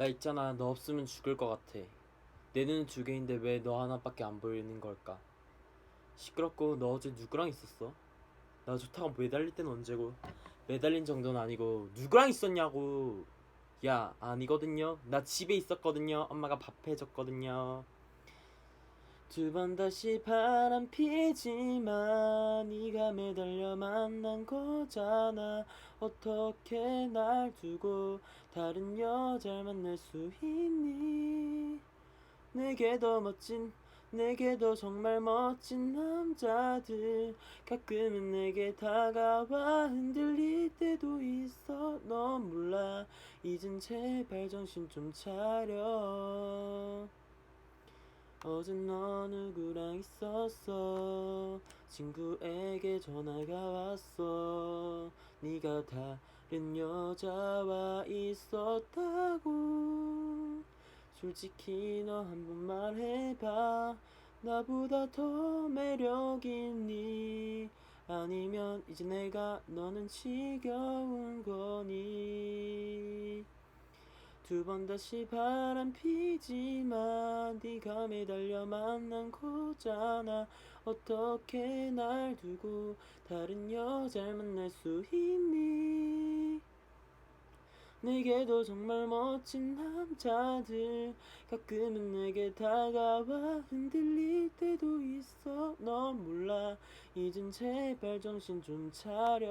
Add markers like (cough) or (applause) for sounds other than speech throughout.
나 있잖아. 너 없으면 죽을 것 같아. 내 눈은 두 개인데 왜 너 하나밖에 안 보이는 걸까? 시끄럽고 너 어제 누구랑 있었어? 나 좋다고 매달릴 때는 언제고? 매달린 정도는 아니고 누구랑 있었냐고. 야 아니거든요. 나 집에 있었거든요. 엄마가 밥 해줬거든요 두 번 다시 바람 피지만 네가 매달려 만난 거잖아. 어떻게 날 두고 다른 여자를 만날 수 있니? 내게 더 멋진 내게 더 정말 멋진 남자들. 가끔은 내게 다가와 흔들릴 때도 있어. 넌 몰라. 이젠 제발 정신 좀 차려 어제 너 누구랑 있었어? 친구에게 전화가 왔어. 네가 다른 여자와 있었다고. 솔직히 너 한 번 말해봐. 나보다 더 매력 있니? 아니면 이제 내가 너는 지겨운 두 번 다시 바람 피지만 네가 매달려 만난 거잖아. 어떻게 날 두고 다른 여자를 만날 수 있니? 내게도 정말 멋진 남자들 가끔은 내게 다가와 흔들릴 때도 있어. 넌 몰라. 이젠 제발 정신 좀 차려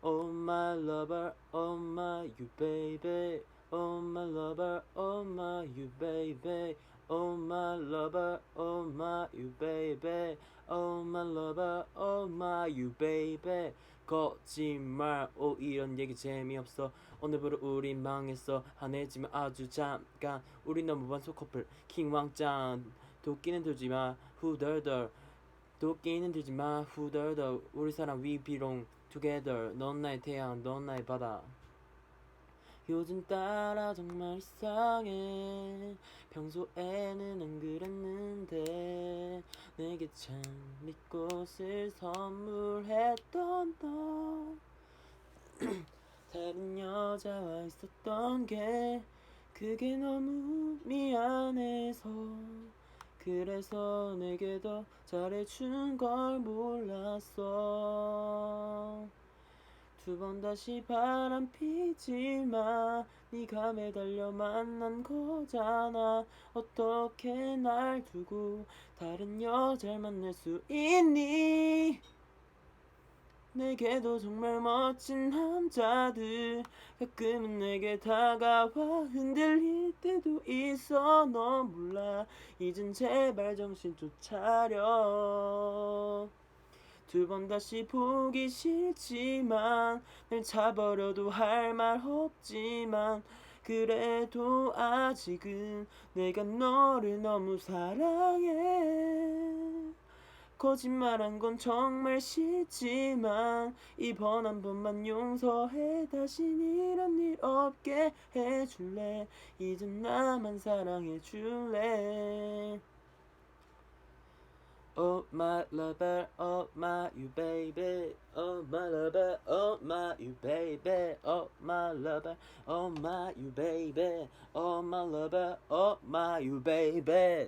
Oh my lover, oh my you baby Oh my lover, oh my you baby Oh my lover, oh my you baby Oh my lover, oh my you baby 거짓말 오 이런 얘기 재미없어 오늘부로 우린 망했어 한해지만 아주 잠깐 우리 너무 완소 커플 킹 왕짱 도끼는 들지마 후덜덜 도끼는 들지 마. 후덜덜 우리 사랑 we belong together. 넌 나의 태양 넌 나의 바다. 요즘 따라 정말 이상해. 평소에는 안 그랬는데 내게 참 꽃을 선물했던 너. (clears throat) 다른 여자와 있었던 게 그게 너무 미안해서 그래서 내게 더 잘해준 걸 몰랐어. 두 번 다시 바람 피지 마. 네가 매달려 만난 거잖아. 어떻게 날 두고 다른 여자를 만날 수 있니 내게도 정말 멋진 남자들 가끔은 내게 다가와 흔들릴 때도 있어. 너 몰라. 이젠 제발 정신 좀 차려. 두 번 다시 보기 싫지만 날 차버려도 할 말 없지만 그래도 아직은 내가 너를 너무 사랑해 거짓말한 건 정말 싫지만 이번 한 번만 용서해 다신 이런 일 없게 해줄래 이젠 나만 사랑해줄래 Oh my lover, oh my you baby, oh my lover, oh my you baby, oh my lover, oh my you baby, oh my lover, oh my you baby.